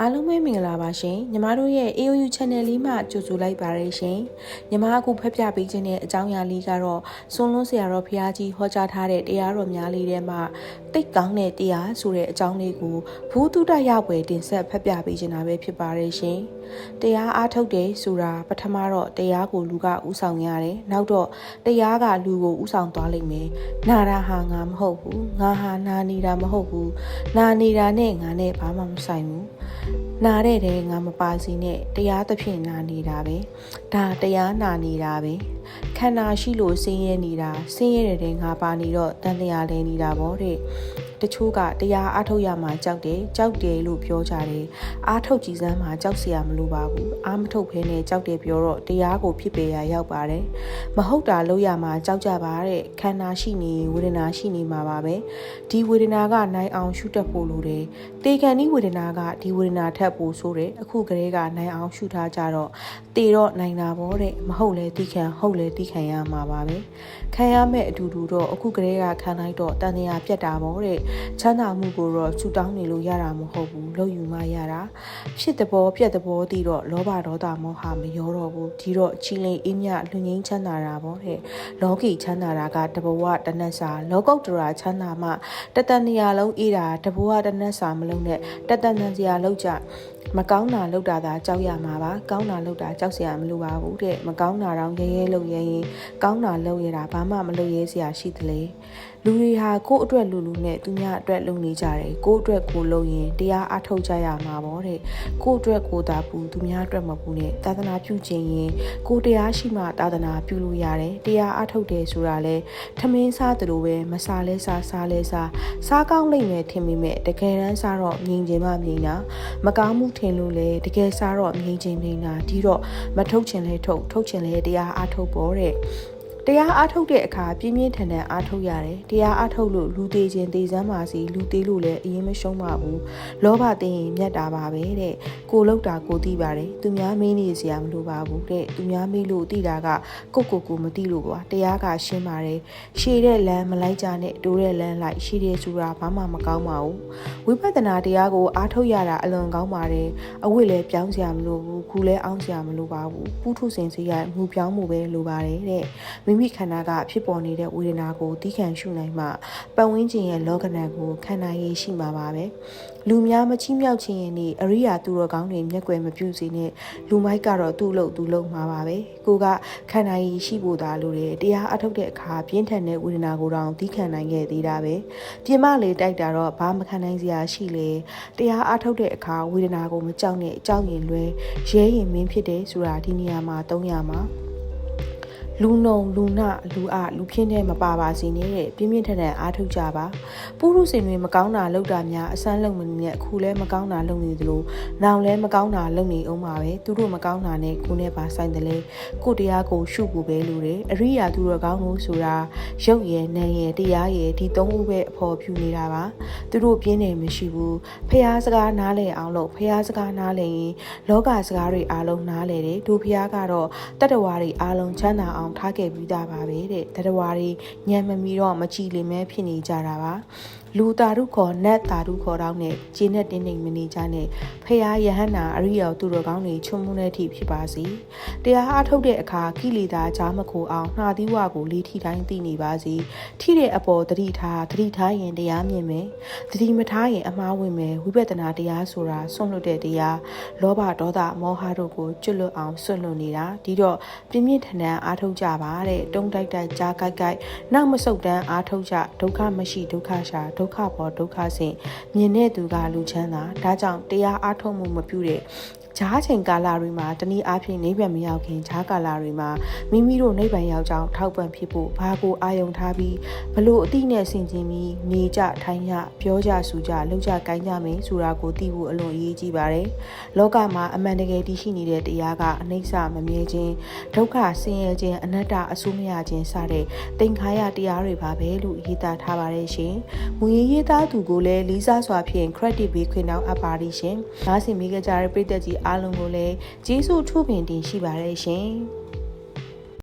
အားလုံးပဲမင်္ဂလာပါရှင်ညီမတို့ရဲ့ AOU Channel လေးမှာကြိုဆိုလိုက်ပါရရှင်ညီမအခုဖက်ပြပေးခြင်းတဲ့အကြောင်းအရာလေးကတော့စွန်လွန်းဆရာတော်ဖျားကြီးဟောကြားထားတဲ့တရားတော်များလေးထဲမှာတိတ်ကောင်းတဲ့တရားဆိုတဲ့အကြောင်းလေးကိုဘူးတုဒရပွဲတင်ဆက်ဖက်ပြပေးခြင်းတာပဲဖြစ်ပါရရှင်တရားအားထုတ်တယ်ဆိုတာပထမတော့တရားကိုလူကဥဆောင်ရတယ်နောက်တော့တရားကလူကိုဥဆောင်သွားလိမ့်မယ်နာတာဟာငါမဟုတ်ဘူးငါဟာနာနေတာမဟုတ်ဘူးနာနေတာနဲ့ငါနဲ့ဘာမှမဆိုင်ဘူး နာတဲ့တဲ့ငါမပါစီနဲ့တရားသဖြင့်နာနေတာပဲဒါတရားနာနေတာပဲခန္ဓာရှိလို့ဆင်းရဲနေတာဆင်းရဲတဲ့တဲ့ငါပါနေတော့တန်တရားလဲနေတာဗောတဲ့ တချို့ကတရားအားထုတ်ရမှာကြောက်တယ်ကြောက်တယ်လို့ပြောကြတယ်အားထုတ်ကြည်စမ်းမှာကြောက်စရာမလိုပါဘူးအားမထုတ်ဘဲနဲ့ကြောက်တယ်ပြောတော့တရားကိုဖြစ်ပေရာရောက်ပါတယ်မဟုတ်တာလို့ရမှာကြောက်ကြပါတဲ့ခန္ဓာရှိနေဝေဒနာရှိနေမှာပါပဲဒီဝေဒနာကနိုင်အောင်ရှုတတ်ဖို့လိုတယ်တေခံဤဝေဒနာကဒီဝေဒနာထက်ပိုဆိုးတယ်အခုကလေးကနိုင်အောင်ရှုထားကြတော့တေတော့နိုင်တာပေါ့တဲ့မဟုတ်လဲတိခံဟုတ်လဲတိခံရမှာပါပဲခံရမဲ့အတူတူတော့အခုကလေးကခံလိုက်တော့တန်တရာပြတ်တာပေါ့တဲ့ချမ်းသာမှုကိုတော့ချူတောင်းနေလို့ရတာမဟုတ်ဘူးလို့ယူမှရတာဖြစ်တဲ့ဘောပြတ်တဲ့ဘောတီတော့လောဘဒေါသမောဟမရောတော့ဘူးဒီတော့ချီလင်အင်းမြလူငင်းချမ်းသာတာဗောတဲ့လောကီချမ်းသာတာကတဘဝတနတ်စာလောကုတ္တရာချမ်းသာမှတတန်နေရာလုံးအေးတာတဘဝတနတ်စာမလုံးနဲ့တတန်တန်စရာလောက်ကြမကောင်းတာလောက်တာသာကြောက်ရမှာပါကောင်းတာလောက်တာကြောက်စရာမလိုပါဘူးတဲ့မကောင်းတာတော့ရဲရဲလောက်ရဲရင်ကောင်းတာလောက်ရတာဘာမှမလုပ်ရဲစရာရှိသလဲလူတွေဟာကိုယ့်အတွက်လူလူနဲ့သူများအတွက်လုပ်နေကြတယ်ကိုယ့်အတွက်ကိုလုပ်ရင်တရားအထုတ်ကြရမှာပေါ့တဲ့ကိုယ့်အတွက်ကိုသာပူသူများအတွက်မပူနဲ့သာသနာပြုခြင်းရင်ကိုတရားရှိမှသာသနာပြုလို့ရတယ်တရားအထုတ်တယ်ဆိုတာလဲထမင်းစားသလိုပဲမစားလဲစားစားလဲစားစားကောင်းလိမ့်မယ်ထင်မိမဲ့တကယ်တမ်းစားတော့မြင်ခြင်းမမြင်တာမကောင်းမှုထင်လို့လေတကယ်စားတော့မြင်ခြင်းမြင်တာဒီတော့မထုတ်ချင်လဲထုတ်ထုတ်ချင်လဲတရားအထုတ်ပေါ်တဲ့ တရားအားထုတ်တဲ့အခါပြင်းပြင်းထန်ထန်အားထုတ်ရတယ်။တရားအားထုတ်လို့လူသေးခြင်းသေစမ်းပါစီလူသေးလို့လည်းအရင်မရှုံးပါဘူး။လောဘသိရင်မြတ်တာပါပဲတဲ့။ကိုလောက်တာကိုသိပါတယ်။သူများမင်းနေစရာမလိုပါဘူးတဲ့။သူများမေးလို့သိတာကကိုကိုကိုမသိလို့ကွာ။တရားကရှင်းပါတယ်။ရှည်တဲ့လမ်းမလိုက်ကြနဲ့တိုးတဲ့လမ်းလိုက်ရှည်တဲ့ဆိုတာဘာမှမကောင်းပါဘူး။ဝိပဿနာတရားကိုအားထုတ်ရတာအလွန်ကောင်းပါတယ်။အဝိလည်းပြောင်းစရာမလိုဘူး။ခုလည်းအောင်းစရာမလိုပါဘူး။ပုထုဇဉ်စီရမူပြောင်းမှုပဲလိုပါတယ်တဲ့။မိမိခန္ဓာကဖြစ်ပေါ်နေတဲ့ဝေဒနာကိုသိခံရှုနိုင်မှပတ်ဝန်းကျင်ရဲ့လောကနံကိုခန္ဓာရည်ရှိမှာပါပဲလူများမချိမြောက်ခြင်းရင်ဒီအရိယာသူတော်ကောင်းတွေမျက်ကွယ်မပြုစေနဲ့လူမိုက်ကတော့သူ့လို့သူ့လို့မှာပါပဲကိုကခန္ဓာရည်ရှိဖို့သာလိုတယ်တရားအထုတ်တဲ့အခါပြင်းထန်တဲ့ဝေဒနာကိုတောင်သိခံနိုင်ခဲ့သေးတာပဲပြင်မလေတိုက်တာတော့ဘာမခံနိုင်စရာရှိလေတရားအထုတ်တဲ့အခါဝေဒနာကိုမကြောက်နဲ့ကြောက်ရင်လွဲရဲရင်မင်းဖြစ်တယ်ဆိုတာဒီနေရာမှာသုံးရမှာ လူနုံလူနလူအလူဖြင်းတဲ့မပါပါစေနဲ့တဲ့ပြင်းပြင်းထန်ထန်အားထုတ်ကြပါပုရုษင်တွေမကောင်းတာလုပ်တာများအစမ်းလုပ်မနေနဲ့အခုလဲမကောင်းတာလုပ်နေသလိုနောင်လဲမကောင်းတာလုပ်နေအောင်ပါပဲသူတို့မကောင်းတာနဲ့ကိုနဲ့ပါဆိုင်တယ်လေကိုတရားကိုရှုဖို့ပဲလို့တယ်အရိယာသူတော်ကောင်းလို့ဆိုတာရုပ်ရည်နာရည်တရားရည်ဒီသုံးခုပဲအဖော်ပြနေတာပါသူတို့ပြင်းနေမရှိဘူးဖះစကားနားလည်အောင်လို့ဖះစကားနားလည်ရင်လောကစကားတွေအားလုံးနားလည်တယ်ဒုဖះကတော့တတ္တဝါတွေအားလုံးချမ်းသာအောင်အောင်ထားခဲ့ပြီးသားပါပဲတဲ့တရဝါတွေညံမမီတော့မကြည်လင်မဲဖြစ်နေကြတာပါလူတာရုခေါ်နတ်တာရုခေါ်တော့နဲ့ဂျင်းနဲ့တင်းနေမနေကြနဲ့ဖះယဟန္တာအရိယောသူတော်ကောင်းတွေချွတ်မှုတဲ့အထိဖြစ်ပါစေတရားအားထုတ်တဲ့အခါကိလေသာကြားမခိုအောင်နှာသီးဝါကိုလေးထိတိုင်းသိနေပါစေထိတဲ့အပေါ်တတိထားတတိထားရင်တရားမြင်မယ်တတိမထားရင်အမှားဝင်မယ်ဝိပဿနာတရားဆိုတာဆွန့်လွတ်တဲ့တရားလောဘဒေါသမောဟတို့ကိုကျွတ်လွတ်အောင်ဆွန့်လွတ်နေတာဒီတော့ပြင်းပြင်းထန်ထန်အားထုတ်ကြပါတဲ့တုံးတိုက်တိုက်ကြားကြိုက်ကြိုက်နောက်မဆုတ်တန်းအားထုတ်ကြဒုက္ခမရှိဒုက္ခရှာဒုက္ခပေါ်ဒုက္ခဆင့်မြင်တဲ့သူကလူချမ်းသာဒါကြောင့်တရားအားထုတ်မှုမပြုတဲ့ ဂျားချိန်ကာလတွေမှာတနည်းအားဖြင့်နိဗ္ဗာန်မရောက်ခင်ဂျားကာလတွေမှာမိမိတို့နိဗ္ဗာန်ရောက်ကြောင်းထောက်ပံ့ဖြစ်ဖို့ဘာကိုအာယုံထားပြီးဘလို့အတိနဲ့ဆင်ခြင်ပြီးနေကြထိုင်ကြပြောကြဆူကြလှုပ်ကြကိုင်းကြမယ်ဆိုတာကိုသိဖို့အလွန်အရေးကြီးပါတယ်။လောကမှာအမှန်တကယ်တည်ရှိနေတဲ့တရားကအနိစ္စမမြဲခြင်းဒုက္ခဆင်းရဲခြင်းအနတ္တအဆိုးမရခြင်းစတဲ့သင်္ခါရတရားတွေပါပဲလို့ရေးသားထားပါတယ်ရှင်။မူရင်းရေးသားသူကိုလည်းလေးစားစွာဖြင့် credit ပေးခွင့်တောင်းအပ်ပါတယ်ရှင်။နားဆင်မိကြတဲ့ပရိသတ်ကြီးအားလုံးကိုလည်းကျေးဇူးထူးပင်တင်ရှိပါတယ်ရှင်။